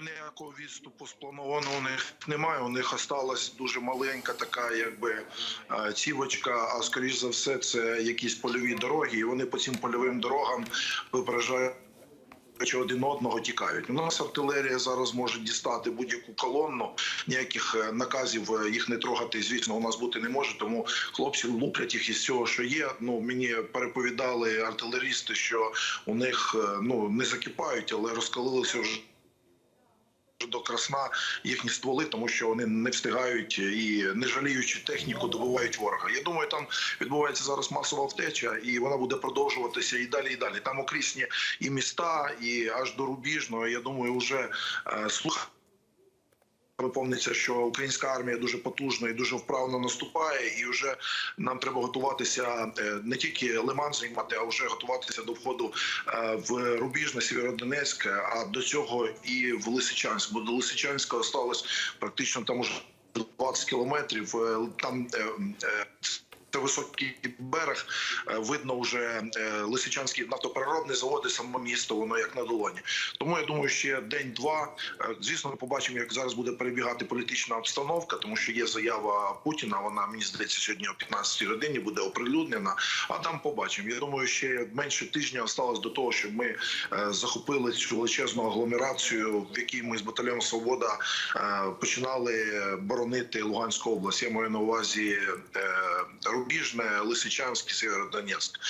ніякого відступу спланованого у них немає. У них осталась дуже маленька така, якби е, цівочка. А скоріш за все, це якісь польові дороги, і вони по цим польовим дорогам випереджають. Чи один одного тікають. У нас артилерія зараз може дістати будь-яку колонну. Ніяких е, наказів е, їх не трогати, звісно, у нас бути не може. Тому хлопці луплять їх із цього, що є. Ну мені переповідали артилерісти, що у них ну не закипають, але розкалилися вже. До красна їхні стволи, тому що вони не встигають і не жаліючи техніку, добувають ворога. Я думаю, там відбувається зараз масова втеча, і вона буде продовжуватися і далі, і далі. Там окрісні і міста, і аж до рубіжного. Я думаю, вже е. Виповниться, що українська армія дуже потужно і дуже вправно наступає, і вже нам треба готуватися е, не тільки Лиман займати, а вже готуватися до входу в в Рубіжне, Сєвєродонецьк, а до цього і в Лисичанськ. Бо до Лисичанська осталось практично там уже 20 кілометрів. Е, Там е, е, високий берег, е, видно вже е, Лисичанський нафтопереробний завод саме місто, воно як на долоні. Тому я думаю, ще день-два. Е, Звісно, ми побачимо, як зараз буде перебігати політична обстановка, тому що є заява Путіна. Вона мені здається сьогодні о 15 годині буде оприлюднена. А там побачимо. Я думаю, ще менше тижня осталось до того, щоб ми захопили цю величезну агломерацію, в якій ми з батальйоном Свобода починали боронити Луганську область. Я маю на увазі е, Рубіжне, Лисичанськ, Сєвєродонецьк.